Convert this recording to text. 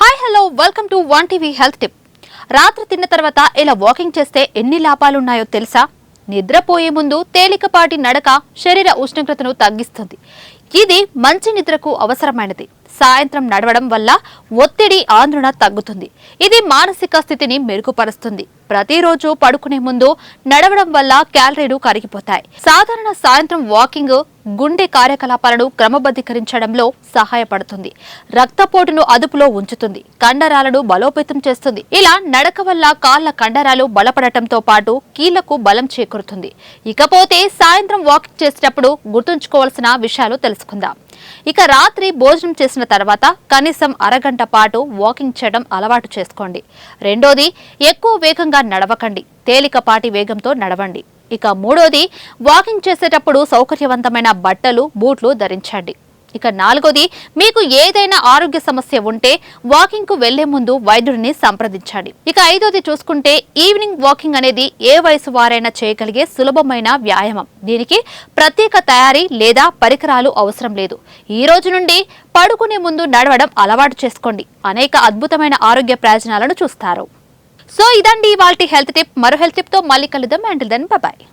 Hi hello welcome to one TV health tip. రాత్రి తిన్న తర్వాత ఇలా వాకింగ్ చేస్తే ఎన్ని లాభాలున్నాయో తెలుసా? నిద్రపోయే ముందు తేలికపాటి నడక శరీర ఉష్ణోగ్రతను తగ్గిస్తుంది. ఇది మంచి నిద్రకు అవసరమైనది. సాయంత్రం నడవడం వల్ల ఒత్తిడి ఆందోళన తగ్గుతుంది. ఇది మానసిక స్థితిని మెరుగుపరుస్తుంది. ప్రతిరోజు పడుకునే ముందు నడవడం వల్ల క్యాలరీలు కరిగిపోతాయి. సాధారణ సాయంత్రం వాకింగ్ గుండె కార్యకలాపాలను క్రమబద్ధీకరించడంలో సహాయపడుతుంది. రక్తపోటును అదుపులో ఉంచుతుంది. కండరాలను బలోపేతం చేస్తుంది. ఇలా నడక వల్ల కాళ్ళ కండరాలు బలపడటంతో పాటు కీళ్ళకు బలం చేకూరుతుంది. ఇకపోతే సాయంత్రం వాకింగ్ చేసేటప్పుడు గుర్తుంచుకోవాల్సిన విషయాలు తెలుసుకుందాం. ఇక రాత్రి భోజనం చేసిన తర్వాత కనీసం అరగంట పాటు వాకింగ్ చేయడం అలవాటు చేసుకోండి. రెండోది ఎక్కువ వేగంగా నడవకండి. తేలికపాటి వేగంతో నడవండి. ఇక మూడోది వాకింగ్ చేసేటప్పుడు సౌకర్యవంతమైన బట్టలు బూట్లు ధరించండి. ఇక నాలుగోది మీకు ఏదైనా ఆరోగ్య సమస్య ఉంటే వాకింగ్కు వెళ్ళే ముందు వైద్యుడిని సంప్రదించండి. ఇక ఐదోది చూసుకుంటే ఈవినింగ్ వాకింగ్ అనేది ఏ వయసు వారైనా చేయగలిగే సులభమైన వ్యాయామం. దీనికి ప్రత్యేక తయారీ లేదా పరికరాలు అవసరం లేదు. ఈ రోజు నుండి పడుకునే ముందు నడవడం అలవాటు చేసుకోండి. అనేక అద్భుతమైన ఆరోగ్య ప్రయోజనాలను చూస్తారు. సో ఇదండి ఇవాళ హెల్త్ టిప్. మరో హెల్త్ టిప్తో మళ్ళీ కలుద్దాం. And then bye